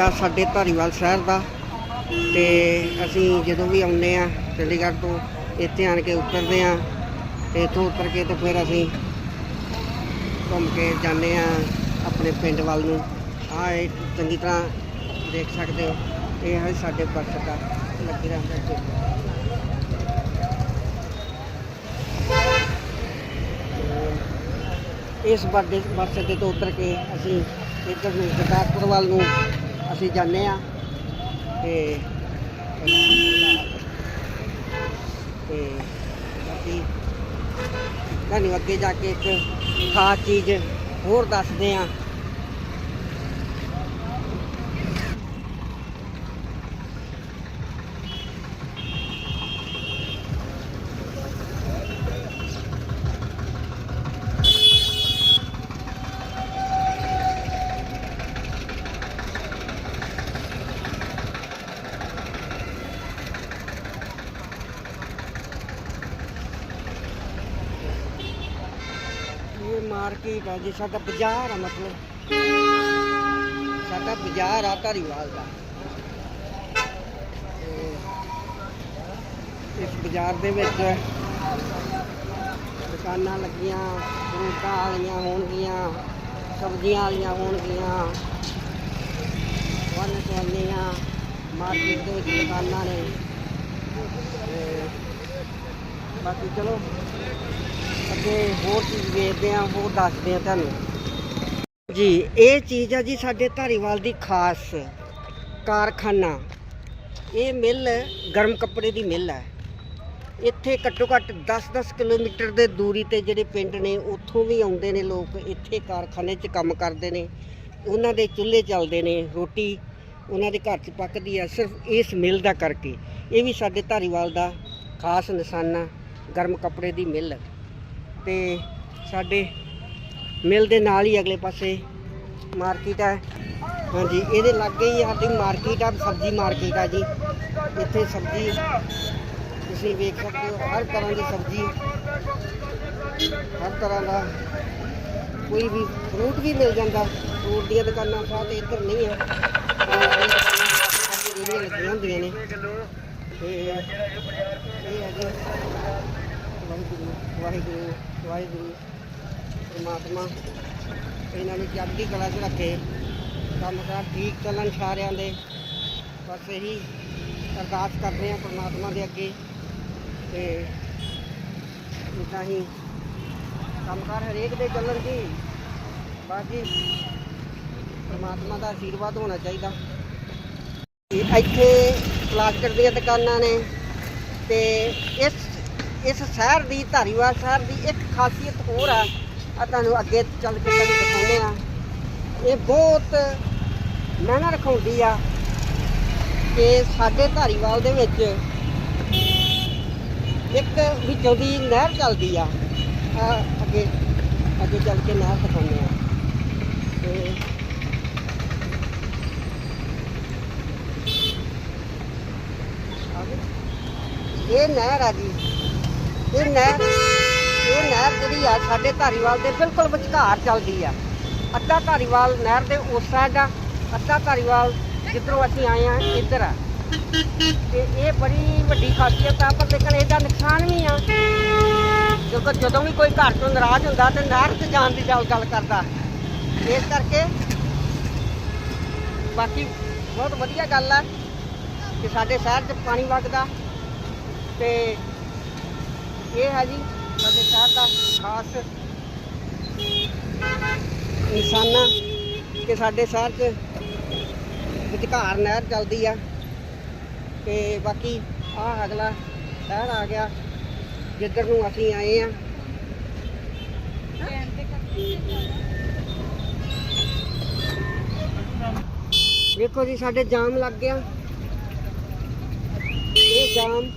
ਆ ਸਾਡੇ ਧਾਰੀਵਾਲ ਸ਼ਹਿਰ ਦਾ ਤੇ ਅਸੀਂ ਜਦੋਂ ਵੀ ਆਉਂਦੇ ਆ ਚੰਡੀਗੜ੍ਹ ਤੋਂ ਇੱਥੇ ਆਣ ਕੇ ਉਤਰਦੇ ਆ ਤੇ ਇੱਥੋਂ ਉਤਰ ਕੇ ਤੇ ਫਿਰ ਅਸੀਂ ਘੁੰਮ ਕੇ ਜਾਂਦੇ ਆ ਆਪਣੇ ਪਿੰਡ ਵੱਲ ਨੂੰ। ਆ ਇਹ ਚੰਗੀ ਤਰ੍ਹਾਂ ਦੇਖ ਸਕਦੇ ਹੋ, ਇਹ ਹੈ ਸਾਡੇ ਬੱਸ ਦਾ ਲੱਗੀ ਰਹਿੰਦਾ ਇੱਥੇ। ਤੇ ਇਸ ਬੱਡੇ ਬੱਸ ਅੱਡੇ ਤੋਂ ਉਤਰ ਕੇ ਅਸੀਂ ਇੱਧਰ ਨੂੰ ਗੁਰਦਾਸਪੁਰ ਵੱਲ ਨੂੰ ਅਸੀਂ ਜਾਂਦੇ ਆ ਤੇ ਤੇ ਅਸੀਂ ਤੁਹਾਨੂੰ ਅੱਗੇ ਜਾ ਕੇ ਇੱਕ ਖਾਸ ਚੀਜ਼ ਹੋਰ ਦੱਸਦੇ ਆ ਇਹ ਮਾਰਕੀਟ ਆ ਜੀ? ਸਾਡਾ ਬਾਜ਼ਾਰ ਆ ਮਤਲਬ। ਸਾਡਾ ਬਾਜ਼ਾਰ ਆ ਧਾਰੀਵਾਲ ਦਾ। ਇਸ ਬਾਜ਼ਾਰ ਦੇ ਵਿੱਚ ਦੁਕਾਨਾਂ ਲੱਗੀਆਂ, ਫਰੂਟਾਂ ਵਾਲੀਆਂ ਹੋਣਗੀਆਂ, ਸਬਜ਼ੀਆਂ ਵਾਲੀਆਂ ਹੋਣਗੀਆਂ। ਵੰਨ ਸਵੰਨੀਆਂ ਮਾਰਕੀਟ ਦੇ ਵਿੱਚ ਦੁਕਾਨਾਂ ਨੇ। ਬਾਕੀ ਚਲੋ ਅੱਗੇ ਹੋਰ ਚੀਜ਼ ਵੇਚਦੇ ਆ ਹੋਰ ਦੱਸਦੇ ਆ ਤੁਹਾਨੂੰ। ਜੀ, ਇਹ ਚੀਜ਼ ਆ ਜੀ ਸਾਡੇ ਧਾਰੀਵਾਲ ਦੀ ਖਾਸ ਕਾਰਖਾਨਾ। ਇਹ ਮਿੱਲ, ਗਰਮ ਕੱਪੜੇ ਦੀ ਮਿੱਲ ਹੈ ਇੱਥੇ ਘੱਟੋ ਘੱਟ 10-10 ਕਿਲੋਮੀਟਰ ਦੇ ਦੂਰੀ ਤੇ ਜਿਹੜੇ ਪਿੰਡ ਨੇ, ਉੱਥੋਂ ਵੀ ਆਉਂਦੇ ਨੇ ਲੋਕ, ਇੱਥੇ ਕਾਰਖਾਨੇ 'ਚ ਕੰਮ ਕਰਦੇ ਨੇ। ਉਹਨਾਂ ਦੇ ਚੁੱਲ੍ਹੇ ਚੱਲਦੇ ਨੇ, ਰੋਟੀ ਉਹਨਾਂ ਦੇ ਘਰ 'ਚ ਪੱਕਦੀ ਆ, ਸਿਰਫ ਇਸ ਮਿੱਲ ਦਾ ਕਰਕੇ। ਇਹ ਵੀ ਸਾਡੇ ਧਾਰੀਵਾਲ ਦਾ ਖਾਸ ਨਿਸ਼ਾਨਾ, ਗਰਮ ਕੱਪੜੇ ਦੀ ਮਿੱਲ। ਤੇ ਸਾਡੇ ਮਿਲ ਦੇ ਨਾਲ ਹੀ ਅਗਲੇ ਪਾਸੇ ਮਾਰਕੀਟ ਹੈ। ਹਾਂਜੀ, ਇਹਦੇ ਲਾਗੇ ਹੀ ਸਾਡੀ ਮਾਰਕੀਟ ਆ, ਸਬਜ਼ੀ ਮਾਰਕੀਟ ਆ ਜੀ। ਇੱਥੇ ਸਬਜ਼ੀ ਤੁਸੀਂ ਵੇਖ ਸਕਦੇ ਹੋ, ਹਰ ਤਰ੍ਹਾਂ ਦੀ ਸਬਜ਼ੀ, ਹਰ ਤਰ੍ਹਾਂ ਦਾ ਕੋਈ ਵੀ ਫਰੂਟ ਵੀ ਮਿਲ ਜਾਂਦਾ। ਫਰੂਟ ਦੀਆਂ ਦੁਕਾਨਾਂ ਸਾਰੇ ਇੱਧਰ ਨਹੀਂ ਆ ਰੇੜੀਆਂ ਲੱਗੀਆਂ ਹੁੰਦੀਆਂ ਨੇ। ਤੇ ਇਹ ਹੈਗੇ ਵਾਹਿਗੁਰੂ ਵਾਹਿਗੁਰੂ ਵਾਹਿਗੁਰੂ, ਪਰਮਾਤਮਾ, ਇਹਨਾਂ ਨੂੰ ਚੜ੍ਹਦੀ ਕਲਾ 'ਚ ਰੱਖੇ, ਕੰਮ ਕਾਰ ਠੀਕ ਚੱਲਣ ਸਾਰਿਆਂ ਦੇ, ਬਸ ਇਹੀ ਅਰਦਾਸ ਕਰਦੇ ਆ ਪਰਮਾਤਮਾ ਦੇ ਅੱਗੇ, ਤੇ ਇਦਾਂ ਹੀ ਕੰਮ ਕਾਰ ਹਰੇਕ ਦੇ ਚੱਲਣ ਜੀ ਬਾਕੀ ਪਰਮਾਤਮਾ ਦਾ ਆਸ਼ੀਰਵਾਦ ਹੋਣਾ ਚਾਹੀਦਾ। ਇੱਥੇ ਪਲਾਸਟਿਕ ਦੀਆਂ ਦੁਕਾਨਾਂ ਨੇ, ਤੇ ਇਸ ਇਸ ਸ਼ਹਿਰ ਦੀ, ਧਾਰੀਵਾਲ ਸ਼ਹਿਰ ਦੀ ਇੱਕ ਖਾਸੀਅਤ ਹੋਰ ਆ। ਆ ਤੁਹਾਨੂੰ ਅੱਗੇ ਚੱਲ ਕੇ ਤੁਹਾਨੂੰ ਦਿਖਾਉਂਦੇ ਆ। ਇਹ ਬਹੁਤ ਮਹਿੰਗਾ ਰਖਾਉਂਦੀ ਆ ਕਿ ਸਾਡੇ ਧਾਰੀਵਾਲ ਦੇ ਵਿੱਚ ਇੱਕ ਵਿੱਚੋਂ ਦੀ ਨਹਿਰ ਚੱਲਦੀ ਆ। ਅੱਗੇ ਅੱਗੇ ਚੱਲ ਕੇ ਨਹਿਰ ਦਿਖਾਉਂਦੇ ਆ। ਤੇ ਇਹ ਨਹਿਰ ਆ ਜੀ। ਇਹ ਨਹਿਰ ਇਹ ਨਹਿਰ ਜਿਹੜੀ ਆ ਸਾਡੇ ਧਾਰੀਵਾਲ ਦੇ ਬਿਲਕੁਲ ਵਿਚਕਾਰ ਚੱਲਦੀ ਆ। ਅੱਧਾ ਧਾਰੀਵਾਲ ਨਹਿਰ ਦੇ ਉਸ ਸਾਈਡ ਆ, ਅੱਧਾ ਧਾਰੀਵਾਲ ਜਿੱਧਰੋਂ ਅਸੀਂ ਆਏ ਆ, ਇੱਧਰ ਆ। ਤੇ ਇਹ ਬੜੀ ਵੱਡੀ ਖਾਸੀਅਤ ਆ, ਪਰ ਲੇਕਿਨ ਇਹਦਾ ਨੁਕਸਾਨ ਵੀ ਆ। ਜਦੋਂ ਜਦੋਂ ਵੀ ਕੋਈ ਘਰ ਤੋਂ ਨਾਰਾਜ਼ ਹੁੰਦਾ ਤੇ ਨਹਿਰ 'ਚ ਜਾਣ ਦੀ ਗੱਲ ਗੱਲ ਕਰਦਾ। ਇਸ ਕਰਕੇ ਬਾਕੀ ਬਹੁਤ ਵਧੀਆ ਗੱਲ ਆ ਕਿ ਸਾਡੇ ਸ਼ਹਿਰ 'ਚ ਪਾਣੀ ਵਗਦਾ ਤੇ ਇਹ ਹੈ ਜੀ ਸਾਡੇ ਸ਼ਹਿਰ ਦਾ ਖਾਸ ਨਿਸ਼ਾਨਾ ਕਿ ਸਾਡੇ ਸ਼ਹਿਰ 'ਚ ਵਿਚਕਾਰ ਨਹਿਰ ਚੱਲਦੀ ਆ ਤੇ ਬਾਕੀ ਆ ਅਗਲਾ ਸ਼ਹਿਰ ਆ ਗਿਆ, ਜਿੱਧਰ ਨੂੰ ਅਸੀਂ ਆਏ ਆ। ਵੇਖੋ ਜੀ, ਸਾਡੇ ਜਾਮ ਲੱਗ ਗਿਆ। ਇਹ ਜਾਮ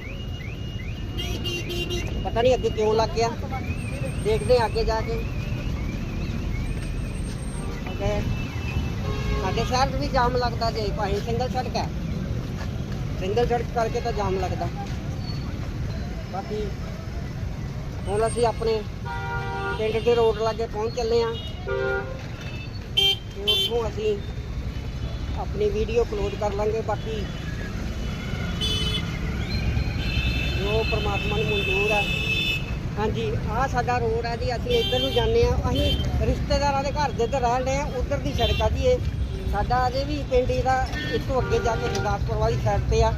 ਪਤਾ ਨਹੀਂ ਅੱਗੇ ਕਿਉਂ ਲੱਗ ਗਿਆ। ਦੇਖਦੇ ਹਾਂ ਅੱਗੇ ਜਾ ਕੇ। ਓਕੇ ਸਾਡੇ ਸ਼ਹਿਰ 'ਚ ਵੀ ਜਾਮ ਲੱਗਦਾ ਜੇ ਭਾਈ ਸਿੰਗਲ ਸੜਕ ਹੈ। ਸਿੰਗਲ ਸੜਕ ਕਰਕੇ ਤਾਂ ਜਾਮ ਲੱਗਦਾ। ਬਾਕੀ ਹੁਣ ਅਸੀਂ ਆਪਣੇ ਪਿੰਡ ਦੇ ਰੋਡ ਲਾਗੇ ਪਹੁੰਚ ਚੱਲੇ ਆ ਤੇ ਉੱਥੋਂ ਅਸੀਂ ਆਪਣੀ ਵੀਡੀਓ ਕਲੋਜ਼ ਕਰ ਲਾਂਗੇ। ਬਾਕੀ ਜੋ ਪ੍ਰਮਾਤਮਾ ਨੂੰ ਮਨਜ਼ੂਰ ਹੈ ਹਾਂਜੀ, ਆਹ ਸਾਡਾ ਰੋਡ ਹੈ ਜੀ, ਅਸੀਂ ਇੱਧਰ ਨੂੰ ਜਾਂਦੇ ਆ ਅਸੀਂ ਰਿਸ਼ਤੇਦਾਰਾਂ ਦੇ ਘਰ ਦੇ ਇੱਧਰ ਰਹਿੰਦੇ ਆ, ਉਧਰ ਦੀ ਸੜਕ ਆ ਜੀ ਇਹ। ਸਾਡਾ ਅਜੇ ਵੀ ਪਿੰਡ ਇਹਦਾ ਇੱਥੋਂ ਅੱਗੇ ਜਾ ਕੇ ਗੁਰਦਾਸਪੁਰ ਵਾਲੀ ਸਾਈਡ ਤੇ ਆ।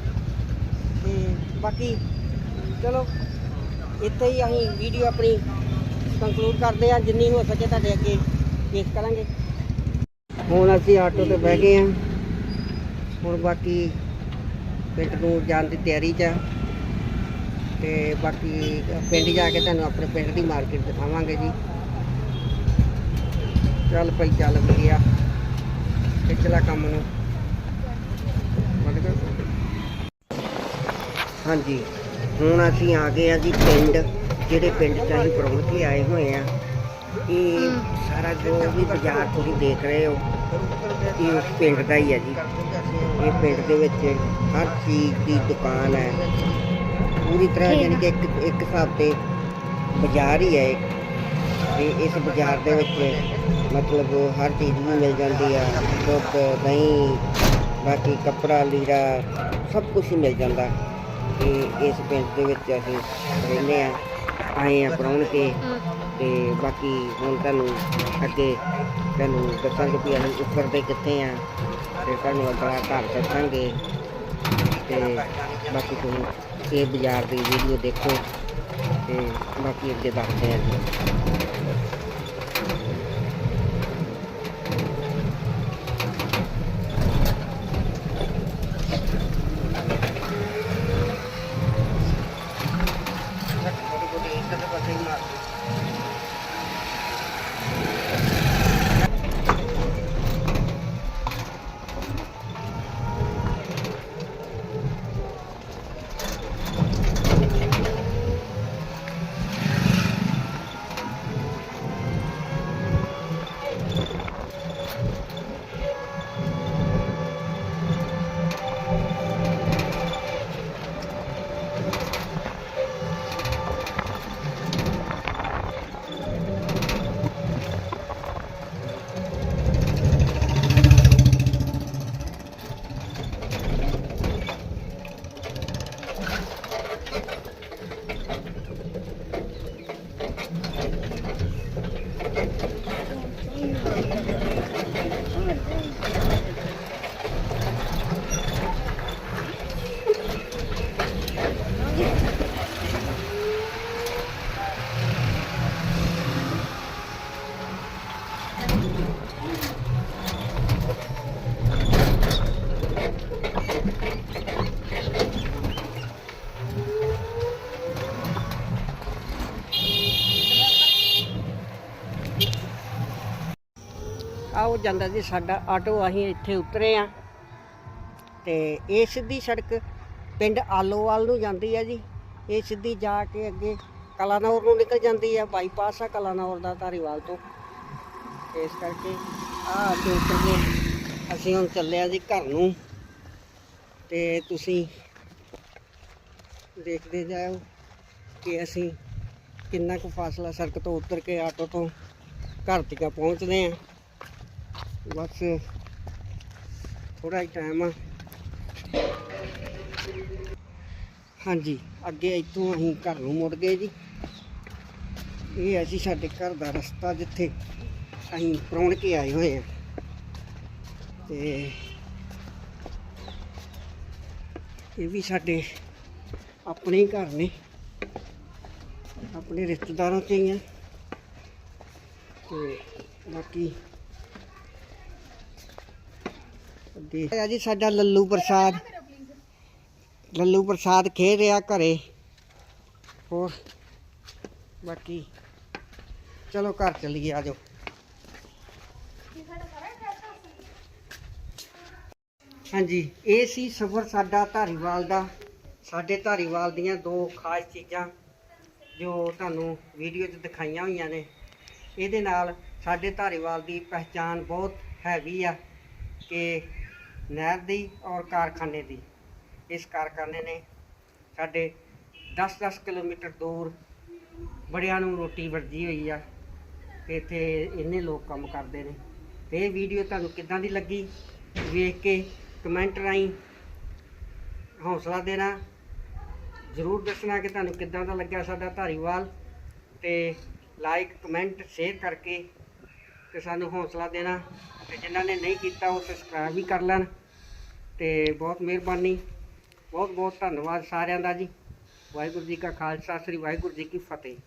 ਤੇ ਬਾਕੀ, ਚਲੋ, ਇੱਥੇ ਹੀ ਅਸੀਂ ਵੀਡੀਓ ਆਪਣੀ ਕੰਕਲੂਡ ਕਰਦੇ ਆ ਜਿੰਨੀ ਹੋ ਸਕੇ ਤੁਹਾਡੇ ਅੱਗੇ ਪੇਸ਼ ਕਰਾਂਗੇ। ਹੁਣ ਅਸੀਂ ਆਟੋ ਤੇ ਬਹਿ ਗਏ ਆ ਹੁਣ ਬਾਕੀ ਪਿੰਡ ਨੂੰ ਜਾਣ ਦੀ ਤਿਆਰੀ 'ਚ ਆ। ਤੇ ਬਾਕੀ ਪਿੰਡ ਜਾ ਕੇ ਤੁਹਾਨੂੰ ਆਪਣੇ ਪਿੰਡ ਦੀ ਮਾਰਕੀਟ ਦਿਖਾਵਾਂਗੇ ਜੀ। ਚੱਲ ਭਾਈ, ਚੱਲ ਵਧੀਆ। ਪਿਛਲਾ ਕੰਮ ਨੂੰ। ਹਾਂਜੀ, ਹੁਣ ਅਸੀਂ ਆ ਗਏ ਆ ਜੀ ਪਿੰਡ, ਜਿਹੜੇ ਪਿੰਡ 'ਚ ਅਸੀਂ ਪ੍ਰੋਗਰਾਮ ਕੇ ਆਏ ਹੋਏ ਆ। ਇਹ ਸਾਰਾ ਜੋ ਵੀ ਬਾਜ਼ਾਰ ਤੁਸੀਂ ਦੇਖ ਰਹੇ ਹੋ, ਇਹ ਉਸ ਪਿੰਡ ਦਾ ਹੀ ਹੈ ਜੀ। ਇਹ ਪਿੰਡ ਦੇ ਵਿੱਚ ਹਰ ਚੀਜ਼ ਦੀ ਦੁਕਾਨ ਹੈ। ਪੂਰੀ ਤਰ੍ਹਾਂ ਯਾਨੀ ਕਿ ਇੱਕ ਇੱਕ ਹਿਸਾਬ ਤੇ ਬਾਜ਼ਾਰ ਹੀ ਹੈ ਇੱਕ ਤੇ ਇਸ ਬਾਜ਼ਾਰ ਦੇ ਵਿੱਚ ਮਤਲਬ ਹਰ ਚੀਜ਼ ਵੀ ਮਿਲ ਜਾਂਦੀ ਆ। ਦੁੱਧ ਦਹੀਂ ਬਾਕੀ ਕੱਪੜਾ ਲੀੜਾ ਸਭ ਕੁਝ ਹੀ ਮਿਲ ਜਾਂਦਾ। ਤੇ ਇਸ ਪਿੰਡ ਦੇ ਵਿੱਚ ਅਸੀਂ ਰਹਿੰਦੇ ਆ। ਆਏ ਆ ਪ੍ਰਾਹੁਣ ਕੇ। ਤੇ ਬਾਕੀ ਹੁਣ ਤੁਹਾਨੂੰ ਅੱਗੇ ਤੁਹਾਨੂੰ ਦੱਸਾਂਗੇ ਵੀ ਅਸੀਂ ਉੱਪਰਦੇ ਕਿੱਥੇ ਆ। ਤੇ ਤੁਹਾਨੂੰ ਅਗਲਾ ਘਰ ਦੱਸਾਂਗੇ। ਤੇ ਬਾਕੀ ਤੁਸੀਂ ਇਹ ਬਾਜ਼ਾਰ ਦੀ ਵੀਡੀਓ ਦੇਖੋ ਤੇ ਬਾਕੀ ਅੱਗੇ ਦੱਸਦੇ ਆ ਜੀ। ਉਹ ਜਾਂਦਾ ਜੀ, ਸਾਡਾ ਆਟੋ, ਅਸੀਂ ਇੱਥੇ ਉਤਰੇ ਆ। ਤੇ ਇਹ ਸਿੱਧੀ ਸੜਕ ਪਿੰਡ ਆਲੋਵਾਲ ਨੂੰ ਜਾਂਦੀ ਹੈ ਜੀ। ਇਹ ਸਿੱਧੀ ਜਾ ਕੇ ਅੱਗੇ ਕਲਾਨੌਰ ਨੂੰ ਨਿਕਲ ਜਾਂਦੀ ਹੈ ਬਾਈਪਾਸ ਆ ਕਲਾਨੌਰ ਦਾ ਧਾਰੀਵਾਲ ਤੋਂ। ਇਸ ਕਰਕੇ ਆ ਅੱਗੇ ਉਤਰ ਕੇ ਅਸੀਂ ਹੁਣ ਚੱਲੇ ਆ ਜੀ ਘਰ ਨੂੰ। ਤੇ ਤੁਸੀਂ ਦੇਖਦੇ ਜਾਓ ਕਿ ਅਸੀਂ ਕਿੰਨਾ ਕੁ ਫਾਸਲਾ ਸੜਕ ਤੋਂ ਉਤਰ ਕੇ ਆਟੋ ਤੋਂ ਘਰ ਤੱਕ ਪਹੁੰਚਦੇ ਆ। ਬਸ ਥੋੜਾ ਹੀ ਟਾਈਮ ਆ। ਹਾਂਜੀ, ਅੱਗੇ ਇੱਥੋਂ ਅਸੀਂ ਘਰ ਨੂੰ ਮੁੜ ਗਏ ਜੀ। ਇਹ ਹੈ ਜੀ ਸਾਡੇ ਘਰ ਦਾ ਰਸਤਾ ਜਿੱਥੇ ਅਸੀਂ ਪ੍ਰਾਹੁਣ ਕੇ ਆਏ ਹੋਏ ਆ। ਤੇ ਇਹ ਵੀ ਸਾਡੇ ਆਪਣੇ ਹੀ ਘਰ ਨੇ। ਆਪਣੇ ਰਿਸ਼ਤੇਦਾਰਾਂ ਚ ਹੀ ਆ। ਤੇ ਬਾਕੀ ਅੱਗੇ ਆ ਜੀ ਸਾਡਾ ਲੱਲੂ ਪ੍ਰਸਾਦ। ਲੱਲੂ ਪ੍ਰਸਾਦ ਖੇਡ ਰਿਹਾ ਘਰੇ। ਹੋਰ, ਬਾਕੀ ਚਲੋ ਘਰ ਚੱਲੀਏ, ਆ ਜਾਓ। ਹਾਂਜੀ, ਇਹ ਸੀ ਸਫ਼ਰ ਸਾਡਾ ਧਾਰੀਵਾਲ ਦਾ। ਸਾਡੇ ਧਾਰੀਵਾਲ ਦੀਆਂ ਦੋ ਖਾਸ ਚੀਜ਼ਾਂ ਜੋ ਤੁਹਾਨੂੰ ਵੀਡੀਓ 'ਚ ਦਿਖਾਈਆਂ ਹੋਈਆਂ ਨੇ। ਇਹਦੇ ਨਾਲ ਸਾਡੇ ਧਾਰੀਵਾਲ ਦੀ ਪਹਿਚਾਣ ਬਹੁਤ ਹੈਵੀ ਆ ਕਿ ਨਹਿਰ ਦੀ ਔਰ ਕਾਰਖਾਨੇ ਦੀ। ਇਸ ਕਾਰਖਾਨੇ ਨੇ ਸਾਡੇ 10-10 ਕਿਲੋਮੀਟਰ ਦੂਰ ਬੜਿਆਂ ਨੂੰ ਰੋਟੀ ਵਰਜੀ ਹੋਈ ਆ ਤੇ ਇੱਥੇ ਇੰਨੇ ਲੋਕ ਕੰਮ ਕਰਦੇ ਨੇ। ਤੇ ਇਹ ਵੀਡੀਓ ਤੁਹਾਨੂੰ ਕਿੱਦਾਂ ਦੀ ਲੱਗੀ? ਵੇਖ ਕੇ ਕਮੈਂਟ ਰਾਹੀਂ ਹੌਸਲਾ ਦੇਣਾ। ਜ਼ਰੂਰ ਦੱਸਣਾ ਕਿ ਤੁਹਾਨੂੰ ਕਿੱਦਾਂ ਦਾ ਲੱਗਿਆ ਸਾਡਾ ਧਾਰੀਵਾਲ ਤੇ ਲਾਈਕ ਕਮੈਂਟ ਸ਼ੇਅਰ ਕਰਕੇ ਤੇ ਸਾਨੂੰ ਹੌਸਲਾ ਦੇਣਾ। ਤੇ ਜਿਨ੍ਹਾਂ ਨੇ ਨਹੀਂ ਕੀਤਾ ਉਹ ਸਬਸਕ੍ਰਾਈਬ ਵੀ ਕਰ ਲੈਣ ਤੇ ਬਹੁਤ ਮਿਹਰਬਾਨੀ ਬਹੁਤ ਬਹੁਤ ਧੰਨਵਾਦ ਸਾਰਿਆਂ ਦਾ ਜੀ। ਵਾਹਿਗੁਰੂ ਜੀ ਕਾ ਖਾਲਸਾ, ਸ੍ਰੀ ਵਾਹਿਗੁਰੂ ਜੀ ਕੀ ਫਤਿਹ।